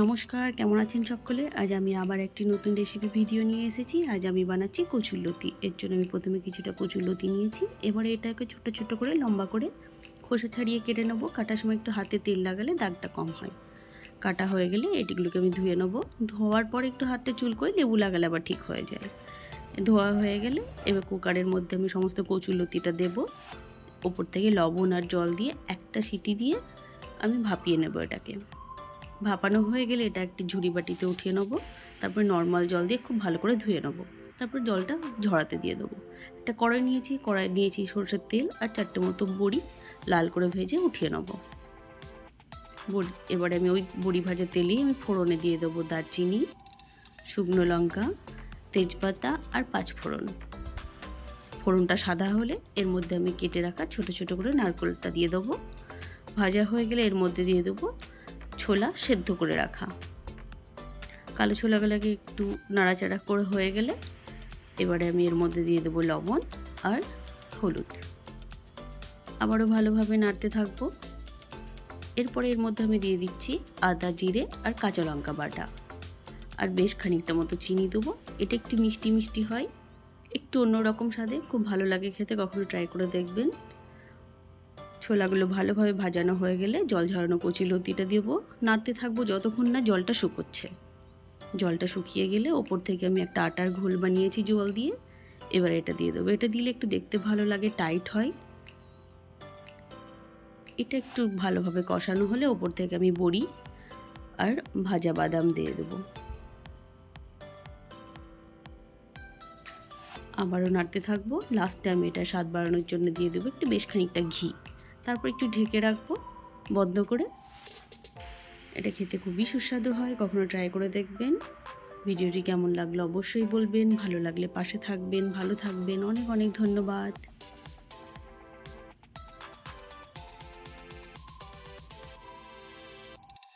নমস্কার, কেমন আছেন সকলে? আজ আমি আবার একটি নতুন রেসিপি ভিডিও নিয়ে এসেছি। আজ আমি বানাচ্ছি কচুরলতি এর জন্য আমি প্রথমে কিছুটা কচুরলতি নিয়েছি। এবারে এটাকে ছোট ছোট করে লম্বা করে খোসা ছাড়িয়ে কেটে নেব। কাটার সময় একটু হাতে তেল লাগালে দাগটা কম হয়। কাটা হয়ে গেলে এটিগুলোকে আমি ধুয়ে নেব। ধোয়ার পর একটু হাতে চুল করে লেবু লাগালে আবার ঠিক হয়ে যায়। ধোয়া হয়ে গেলে এবার কুকারের মধ্যে আমি সমস্ত কচুরলতিটা দেবো। ওপর থেকে লবণ আর জল দিয়ে একটা সিটি দিয়ে আমি ভাপিয়ে নেব এটাকে। ভাপানো হয়ে গেলে এটা একটি ঝুড়ি বাটিতে উঠিয়ে নেব। তারপরে নর্মাল জল দিয়ে খুব ভালো করে ধুয়ে নেব। তারপর জলটা ঝরাতে দিয়ে দেবো। একটা কড়াই নিয়েছি কড়াই নিয়েছি সরষের তেল আর চারটে মতো বড়ি লাল করে ভেজে উঠিয়ে নেব। বড়ি, এবারে আমি ওই বড়ি ভাজা তেলেই আমি ফোড়নে দিয়ে দেবো দারচিনি, শুকনো লঙ্কা, তেজপাতা আর পাঁচ ফোড়ন। ফোড়নটা সাদা হলে এর মধ্যে আমি কেটে রাখা ছোট ছোট করে নারকেলটা দিয়ে দেবো। ভাজা হয়ে গেলে এর মধ্যে দিয়ে দেবো ছোলা সেদ্ধ করে রাখা। কালো ছোলাগুলোকে একটু নাড়াচাড়া করে হয়ে গেলে এবারে আমি এর মধ্যে দিয়ে দেবো লবণ আর হলুদ। আবারও ভালোভাবে নাড়তে থাকব। এরপরে এর মধ্যে আমি দিয়ে দিচ্ছি আদা, জিরে আর কাঁচা লঙ্কা বাটা। আর বেশ খানিকটা মতো চিনি দেবো। এটা একটু মিষ্টি মিষ্টি হয়। একটু অন্যরকম স্বাদে খুব ভালো লাগে খেতে, কখনো ট্রাই করে দেখবেন। ছোলাগুলো ভালোভাবে ভাজানো হয়ে গেলে জল ঝরানো কচি লতিটা দেবো নাড়তে থাকব যতক্ষণ না জলটা শুকোচ্ছে। জলটা শুকিয়ে গেলে ওপর থেকে আমি একটা আটার ঘোল বানিয়েছি জল দিয়ে। এবার এটা দিয়ে দেবো। এটা দিলে একটু দেখতে ভালো লাগে, টাইট হয়। এটা একটু ভালোভাবে কষানো হলে ওপর থেকে আমি বড়ি আর ভাজা বাদাম দিয়ে দেবো। আবারও নাড়তে থাকব। লাস্টে আমি এটা স্বাদ বাড়ানোর জন্য দিয়ে দেবো একটু বেশ খানিকটা ঘি। তারপর একটু ঢেকে রাখব বন্ধ করে। এটা খেতে খুবই সুস্বাদু হয়, কখনো ট্রাই করে দেখবেন। ভিডিওটি কেমন লাগল অবশ্যই বলবেন, ভালো লাগলে পাশে থাকবেন, ভালো থাকবেন। অনেক অনেক ধন্যবাদ।